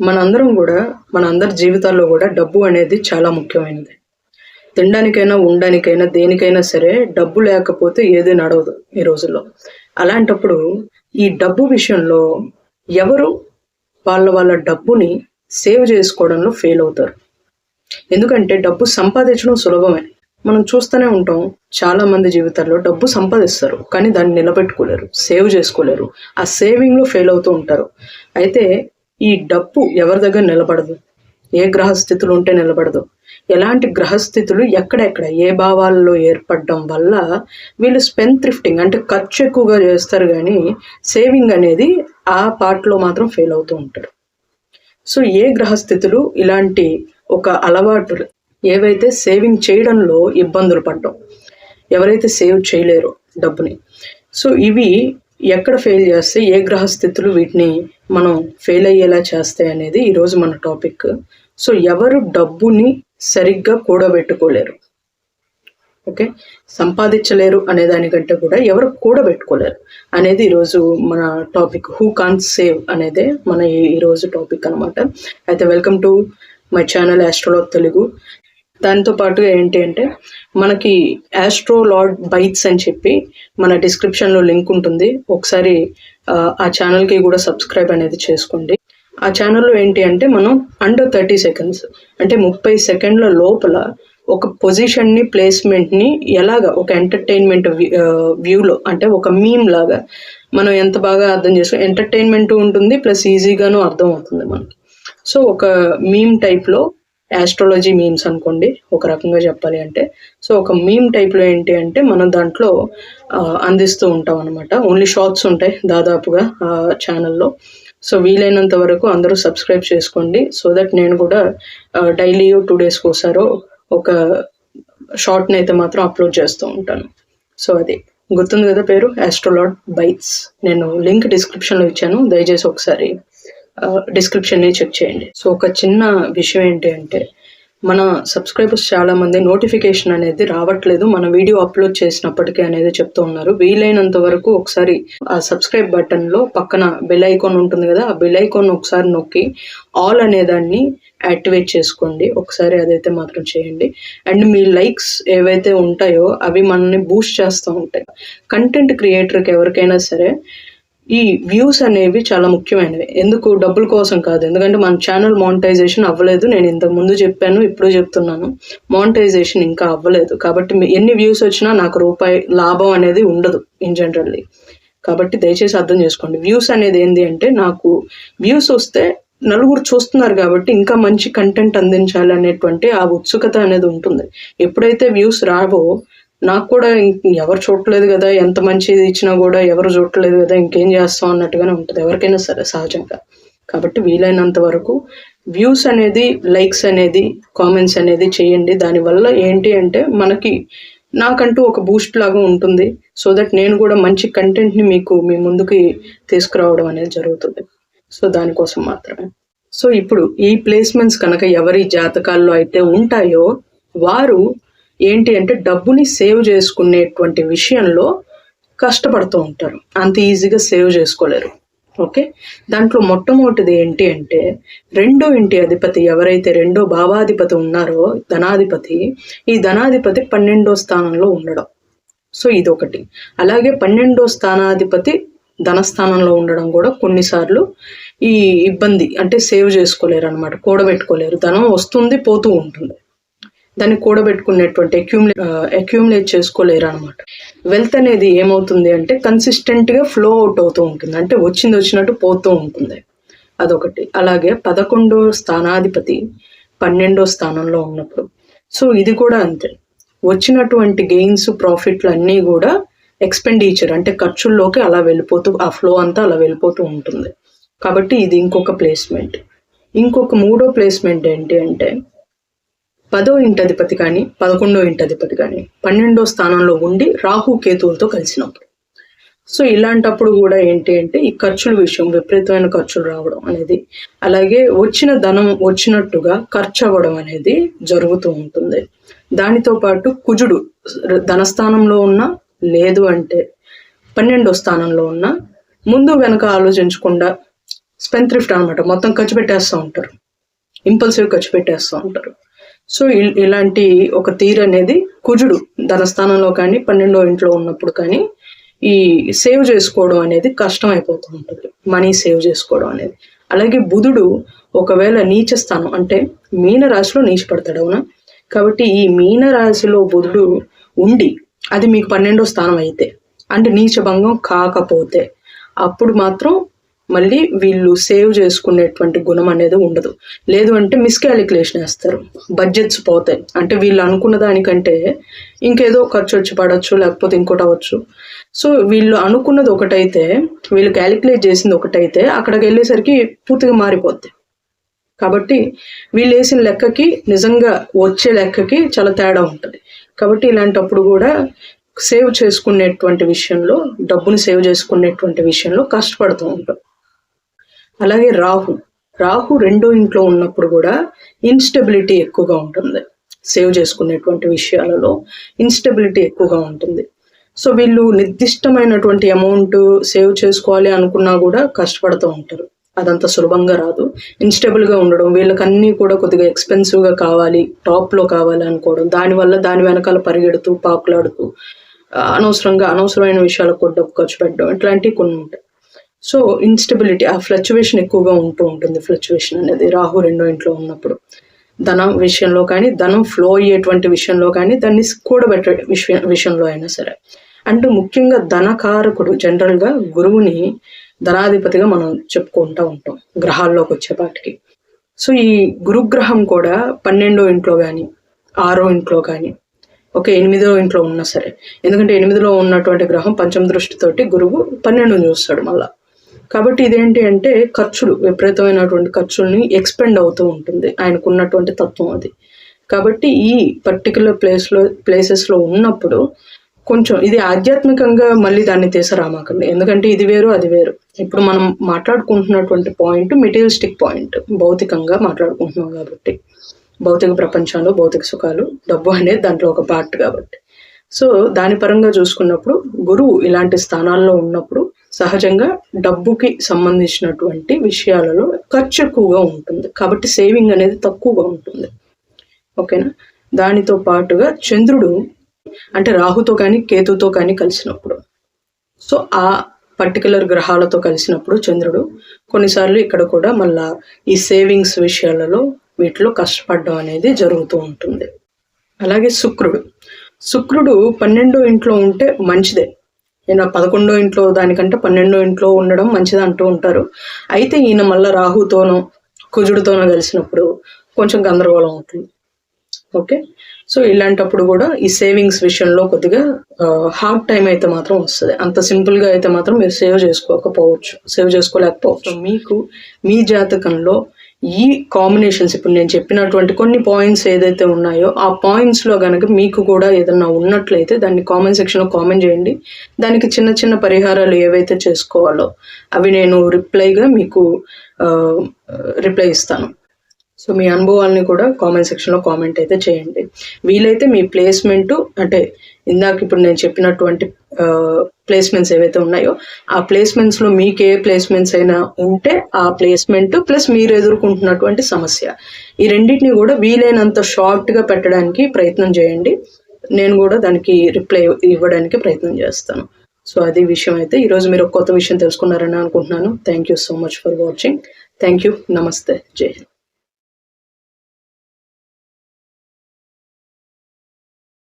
మనందరం కూడా మన అందరి జీవితాల్లో కూడా డబ్బు అనేది చాలా ముఖ్యమైనది. తినడానికైనా ఉండడానికైనా దేనికైనా సరే డబ్బు లేకపోతే ఏది నడవదు ఈ రోజుల్లో. అలాంటప్పుడు ఈ డబ్బు విషయంలో ఎవరు వాళ్ళ వాళ్ళ డబ్బుని సేవ్ చేసుకోవడంలో ఫెయిల్ అవుతారు. ఎందుకంటే డబ్బు సంపాదించడం సులభమే. మనం చూస్తూనే ఉంటాం చాలా మంది జీవితాల్లో డబ్బు సంపాదిస్తారు కానీ దాన్ని నిలబెట్టుకోలేరు సేవ్ చేసుకోలేరు. ఆ సేవింగ్లో ఫెయిల్ అవుతూ ఉంటారు. అయితే ఈ డబ్బు ఎవరి దగ్గర నిలబడదు? ఏ గ్రహస్థితులు ఉంటే నిలబడదు? ఎలాంటి గ్రహస్థితులు ఎక్కడెక్కడ? ఏ భావాల్లో ఏర్పడడం వల్ల వీళ్ళు స్పెన్ థ్రిఫ్టింగ్ అంటే ఖర్చు ఎక్కువగా చేస్తారు కానీ సేవింగ్ అనేది ఆ పార్ట్లో మాత్రం ఫెయిల్ అవుతూ ఉంటారు. సో ఏ గ్రహస్థితులు ఇలాంటి ఒక అలవాటు ఏవైతే సేవింగ్ చేయడంలో ఇబ్బందులు పడ్డం ఎవరైతే సేవ్ చేయలేరో డబ్బుని. సో ఇవి ఎక్కడ ఫెయిల్ చేస్తే ఏ గ్రహస్థితులు వీటిని మనం ఫెయిల్ అయ్యేలా చేస్తాయి అనేది ఈరోజు మన టాపిక్ సో ఎవరు డబ్బుని సరిగ్గా కూడబెట్టుకోలేరు. ఓకే? సంపాదించలేరు అనే దానికంటే కూడా ఎవరు కూడబెట్టుకోలేరు అనేది ఈరోజు మన టాపిక్ హూ కాన్ సేవ్ అనేదే మన ఈ- ఈరోజు టాపిక్ అన్నమాట. అయితే welcome to my channel Astrolog Telugu దాంతో పాటు ఏంటి అంటే మనకి యాస్ట్రో లార్డ్ బైట్స్ అని చెప్పి మన డిస్క్రిప్షన్లో లింక్ ఉంటుంది. ఒకసారి ఆ, ఆ ఛానల్కి కూడా సబ్స్క్రైబ్ అనేది చేసుకోండి. ఆ ఛానల్లో ఏంటి అంటే మనం అండర్ థర్టీ సెకండ్స్ అంటే ముప్పై సెకండ్ల లోపల ఒక పొజిషన్ని ప్లేస్మెంట్ని ఎలాగ ఒక ఎంటర్టైన్మెంట్ వ్యూలో అంటే ఒక మీమ్ లాగా మనం ఎంత బాగా అర్థం చేసుకో ఎంటర్టైన్మెంట్ ఉంటుంది ప్లస్ ఈజీగాను అర్థం అవుతుంది మనకి. సో ఒక మీమ్ టైప్లో యాస్ట్రాలజీ మీమ్స్ అనుకోండి ఒక రకంగా చెప్పాలి అంటే. సో ఒక మీమ్ టైప్లో ఏంటి అంటే మనం దాంట్లో అందిస్తూ ఉంటాం అనమాట ఓన్లీ షార్ట్స్ ఉంటాయి దాదాపుగా ఆ ఛానల్లో సో వీలైనంత వరకు అందరూ సబ్స్క్రైబ్ చేసుకోండి. సో దట్ నేను కూడా డైలీ టూ డేస్కి ఒకసారో ఒక షార్ట్ని అయితే మాత్రం అప్లోడ్ చేస్తూ ఉంటాను. సో అది. గుర్తుంది కదా పేరు? యాస్ట్రోలాట్ బైట్స్ నేను లింక్ డిస్క్రిప్షన్లో ఇచ్చాను. దయచేసి ఒకసారి డిస్క్రిప్షన్ని చెక్ చేయండి. సో ఒక చిన్న విషయం ఏంటి అంటే మన సబ్స్క్రైబర్స్ చాలా మంది నోటిఫికేషన్ అనేది రావట్లేదు. మన వీడియో అప్లోడ్ చేసినప్పటికీ అనేది చెప్తూ ఉన్నారు. వీలైనంత వరకు ఒకసారి ఆ సబ్స్క్రైబ్ బటన్లో పక్కన బెల్ ఐకాన్ ఉంటుంది కదా ఆ బెల్ ఐకాన్ ఒకసారి నొక్కి ఆల్ అనే దాన్ని యాక్టివేట్ చేసుకోండి. ఒకసారి అదైతే మాత్రం చేయండి. అండ్ మీ లైక్స్ ఏవైతే ఉంటాయో అవి మనల్ని బూస్ట్ చేస్తూ ఉంటాయి. కంటెంట్ క్రియేటర్కి ఎవరికైనా సరే ఈ వ్యూస్ అనేవి చాలా ముఖ్యమైనవి. ఎందుకు? డబ్బుల కోసం కాదు. ఎందుకంటే మన ఛానల్ మానిటైజేషన్ అవ్వలేదు. నేను ఇంతకు ముందు చెప్పాను ఇప్పుడు చెప్తున్నాను. మానిటైజేషన్ ఇంకా అవ్వలేదు. కాబట్టి ఎన్ని వ్యూస్ వచ్చినా నాకు రూపాయి లాభం అనేది ఉండదు ఇన్ జనరల్లీ కాబట్టి దయచేసి అర్థం చేసుకోండి. వ్యూస్ అనేది ఏంటి అంటే నాకు వ్యూస్ వస్తే నలుగురు చూస్తున్నారు కాబట్టి ఇంకా మంచి కంటెంట్ అందించాలి అనేటువంటి ఆ ఉత్సుకత అనేది ఉంటుంది. ఎప్పుడైతే వ్యూస్ రావో నాకు కూడా ఎవరు చూడట్లేదు కదా ఎంత మంచిది ఇచ్చినా కూడా ఎవరు చూడలేదు కదా ఇంకేం చేస్తాం అన్నట్టుగానే ఉంటుంది. ఎవరికైనా సరే సహజంగా. కాబట్టి వీలైనంత వరకు వ్యూస్ అనేది లైక్స్ అనేది కామెంట్స్ అనేది చేయండి. దానివల్ల ఏంటి అంటే మనకి నాకంటూ ఒక బూస్ట్ లాగా ఉంటుంది. సో దట్ నేను కూడా మంచి కంటెంట్ని మీకు మీ ముందుకి తీసుకురావడం అనేది జరుగుతుంది. సో దానికోసం మాత్రమే. సో ఇప్పుడు ఈ ప్లేస్మెంట్స్ కనుక ఎవరి జాతకాల్లో అయితే ఉంటాయో వారు ఏంటి అంటే డబ్బుని సేవ్ చేసుకునేటువంటి విషయంలో కష్టపడుతూ ఉంటారు. అంత ఈజీగా సేవ్ చేసుకోలేరు. ఓకే? దాంట్లో మొట్టమొదటిది ఏంటి అంటే రెండో ఇంటి అధిపతి ఎవరైతే రెండో భావాధిపతి ఉన్నారో ధనాధిపతి ఈ ధనాధిపతి పన్నెండో స్థానంలో ఉండడం. సో ఇదొకటి. అలాగే పన్నెండో స్థానాధిపతి ధనస్థానంలో ఉండడం కూడా కొన్నిసార్లు ఈ ఇబ్బంది అంటే సేవ్ చేసుకోలేరు అనమాట కూడబెట్టుకోలేరు. ధనం వస్తుంది పోతూ ఉంటుంది. దాన్ని కూడబెట్టుకునేటువంటి అక్యూములేట్ అక్యూములేట్ చేసుకోలేరు అనమాట వెల్త్ అనేది ఏమవుతుంది అంటే కన్సిస్టెంట్గా ఫ్లో అవుట్ అవుతూ ఉంటుంది. అంటే వచ్చింది వచ్చినట్టు పోతూ ఉంటుంది. అదొకటి. అలాగే పదకొండో స్థానాధిపతి పన్నెండో స్థానంలో ఉన్నప్పుడు. సో ఇది కూడా అంతే. వచ్చినటువంటి గెయిన్స్ ప్రాఫిట్లు అన్నీ కూడా ఎక్స్పెండిచర్ అంటే ఖర్చుల్లోకి అలా వెళ్ళిపోతూ ఆ ఫ్లో అంతా అలా వెళ్ళిపోతూ ఉంటుంది. కాబట్టి ఇది ఇంకొక ప్లేస్మెంట్ ఇంకొక మూడో ప్లేస్మెంట్ ఏంటి అంటే పదో ఇంటధిపతి కానీ పదకొండో ఇంటధిపతి కానీ పన్నెండో స్థానంలో ఉండి రాహు కేతువులతో కలిసినప్పుడు. సో ఇలాంటప్పుడు కూడా ఏంటి అంటే ఈ ఖర్చుల విషయం విపరీతమైన ఖర్చులు రావడం అనేది అలాగే వచ్చిన ధనం వచ్చినట్టుగా ఖర్చు అవ్వడం అనేది జరుగుతూ ఉంటుంది. దానితో పాటు కుజుడు ధనస్థానంలో ఉన్న లేదు అంటే పన్నెండో స్థానంలో ఉన్న ముందు వెనక ఆలోచించకుండా స్పెన్ త్రిఫ్ట్ అనమాట మొత్తం ఖర్చు పెట్టేస్తూ ఉంటారు. ఇంపల్సివ్ ఖర్చు పెట్టేస్తూ ఉంటారు. సో ఇలాంటి ఒక తీరు అనేది కుజుడు ధనస్థానంలో కానీ పన్నెండో ఇంట్లో ఉన్నప్పుడు కానీ ఈ సేవ్ చేసుకోవడం అనేది కష్టం అయిపోతూ ఉంటుంది. మనీ సేవ్ చేసుకోవడం అనేది. అలాగే బుధుడు ఒకవేళ నీచ స్థానం అంటే మీన రాశిలో పడతాడు అవునా? కాబట్టి ఈ మీన రాశిలో బుధుడు ఉండి అది మీకు పన్నెండో స్థానం అయితే అంటే నీచభంగం కాకపోతే అప్పుడు మాత్రం మళ్ళీ వీళ్ళు సేవ్ చేసుకునేటువంటి గుణం అనేది ఉండదు. లేదు అంటే మిస్కాలిక్యులేషన్ వేస్తారు. బడ్జెట్స్ పోతాయి. అంటే వీళ్ళు అనుకున్న దానికంటే ఇంకేదో ఖర్చు వచ్చి పడవచ్చు లేకపోతే ఇంకోటి అవ్వచ్చు. సో వీళ్ళు అనుకున్నది ఒకటైతే వీళ్ళు క్యాలిక్యులేట్ చేసింది ఒకటైతే అక్కడికి వెళ్ళేసరికి పూర్తిగా మారిపోద్ది. కాబట్టి వీళ్ళు వేసిన లెక్కకి నిజంగా వచ్చే లెక్కకి చాలా తేడా ఉంటుంది. కాబట్టి ఇలాంటప్పుడు కూడా సేవ్ చేసుకునేటువంటి విషయంలో డబ్బుని సేవ్ చేసుకునేటువంటి విషయంలో కష్టపడుతూ ఉంటాం. అలాగే రాహు. రాహు రెండో ఇంట్లో ఉన్నప్పుడు కూడా ఇన్స్టెబిలిటీ ఎక్కువగా ఉంటుంది. సేవ్ చేసుకునేటువంటి విషయాలలో ఇన్స్టెబిలిటీ ఎక్కువగా ఉంటుంది. సో వీళ్ళు నిర్దిష్టమైనటువంటి అమౌంట్ సేవ్ చేసుకోవాలి అనుకున్నా కూడా కష్టపడుతూ ఉంటారు. అదంత సులభంగా రాదు. ఇన్స్టెబుల్గా ఉండడం వీళ్ళకి అన్ని కూడా కొద్దిగా ఎక్స్పెన్సివ్గా కావాలి టాప్లో కావాలి అనుకోవడం దానివల్ల దాని వెనకాల పరిగెడుతూ పాకులాడుతూ అనవసరంగా అనవసరమైన విషయాలకు కూడా డబ్బు ఖర్చు పెట్టడం ఇట్లాంటివి కొన్ని ఉంటాయి. సో ఇన్స్టెబిలిటీ ఆ ఫ్లక్చువేషన్ ఎక్కువగా ఉంటూ ఉంటుంది ఫ్లక్చువేషన్ అనేది. రాహు రెండో ఇంట్లో ఉన్నప్పుడు. ధనం విషయంలో కానీ ధనం ఫ్లో అయ్యేటువంటి విషయంలో కానీ దాన్ని కూడబెట్టే విషయం విషయంలో అయినా సరే. అంటే ముఖ్యంగా ధనకారకుడు జనరల్గా గురువుని ధనాధిపతిగా మనం చెప్పుకుంటూ ఉంటాం గ్రహాల్లోకి వచ్చేపాటికి. సో ఈ గురుగ్రహం కూడా పన్నెండో ఇంట్లో కానీ ఆరో ఇంట్లో కానీ ఒక ఎనిమిదో ఇంట్లో ఉన్నా సరే. ఎందుకంటే ఎనిమిదిలో ఉన్నటువంటి గ్రహం పంచమ దృష్టితోటి గురువు పన్నెండు చూస్తాడు మళ్ళా. కాబట్టి ఇదేంటి అంటే ఖర్చులు విపరీతమైనటువంటి ఖర్చుల్ని ఎక్స్పెండ్ అవుతూ ఉంటుంది. ఆయనకు ఉన్నటువంటి తత్వం అది. కాబట్టి ఈ పర్టికులర్ ప్లేస్లో ప్లేసెస్లో ఉన్నప్పుడు కొంచెం ఇది ఆధ్యాత్మికంగా మళ్ళీ దాన్ని తీసుకురామాకండి ఎందుకంటే ఇది వేరు అది వేరు. ఇప్పుడు మనం మాట్లాడుకుంటున్నటువంటి పాయింట్ మెటీరియలిస్టిక్ పాయింట్ భౌతికంగా మాట్లాడుకుంటున్నాం కాబట్టి. భౌతిక ప్రపంచంలో భౌతిక సుఖాలు డబ్బు అనేది దాంట్లో ఒక పార్ట్ కాబట్టి. సో దాని పరంగా చూసుకున్నప్పుడు గురువు ఇలాంటి స్థానాల్లో ఉన్నప్పుడు సహజంగా డబ్బుకి సంబంధించినటువంటి విషయాలలో ఖర్చు ఎక్కువగా ఉంటుంది. కాబట్టి సేవింగ్ అనేది తక్కువగా ఉంటుంది. ఓకేనా? దానితో పాటుగా చంద్రుడు అంటే రాహుతో కానీ కేతుతో కానీ కలిసినప్పుడు. సో ఆ పర్టికులర్ గ్రహాలతో కలిసినప్పుడు చంద్రుడు కొన్నిసార్లు ఇక్కడ కూడా మళ్ళా ఈ సేవింగ్స్ విషయాలలో వీటిలో కష్టపడడం అనేది జరుగుతూ ఉంటుంది. అలాగే శుక్రుడు. శుక్రుడు పన్నెండో ఇంట్లో ఉంటే మంచిదే. ఈయన పదకొండో ఇంట్లో దానికంటే పన్నెండో ఇంట్లో ఉండడం మంచిది అంటూ ఉంటారు. అయితే ఈయన మళ్ళీ రాహుతోనో కుజుడితోనో కలిసినప్పుడు కొంచెం గందరగోళం అవుతుంది. ఓకే? సో ఇలాంటప్పుడు కూడా ఈ సేవింగ్స్ విషయంలో కొద్దిగా హార్డ్ టైం అయితే మాత్రం వస్తుంది. అంత సింపుల్గా అయితే మాత్రం మీరు సేవ్ చేసుకోకపోవచ్చు. సేవ్ చేసుకోలేకపోవచ్చు. మీకు మీ జాతకంలో ఈ కాంబినేషన్స్ ఇప్పుడు నేను చెప్పినటువంటి కొన్ని పాయింట్స్ ఏదైతే ఉన్నాయో ఆ పాయింట్స్లో మీకు కూడా ఏదన్నా ఉన్నట్లయితే దాన్ని కామెంట్ సెక్షన్లో కామెంట్ చేయండి. దానికి చిన్న చిన్న పరిహారాలు ఏవైతే చేసుకోవాలో అవి నేను రిప్లైగా మీకు రిప్లై ఇస్తాను. సో మీ అనుభవాల్ని కూడా కామెంట్ సెక్షన్లో కామెంట్ అయితే చేయండి. వీలైతే మీ ప్లేస్మెంట్ అంటే ఇందాక ఇప్పుడు నేను చెప్పినటువంటి ప్లేస్మెంట్స్ ఏవైతే ఉన్నాయో ఆ ప్లేస్మెంట్స్లో మీకు ఏ ప్లేస్మెంట్స్ అయినా ఉంటే ఆ ప్లేస్మెంట్ ప్లస్ మీరు ఎదుర్కొంటున్నటువంటి సమస్య. ఈ రెండింటిని కూడా వీలైనంత షార్ట్గా పెట్టడానికి ప్రయత్నం చేయండి. నేను కూడా దానికి రిప్లై ఇవ్వడానికి ప్రయత్నం చేస్తాను. సో అది విషయం అయితే ఈరోజు మీరు ఒక కొత్త విషయం తెలుసుకున్నారని అనుకుంటున్నాను. Thank you so much for watching thank you నమస్తే జై హింద్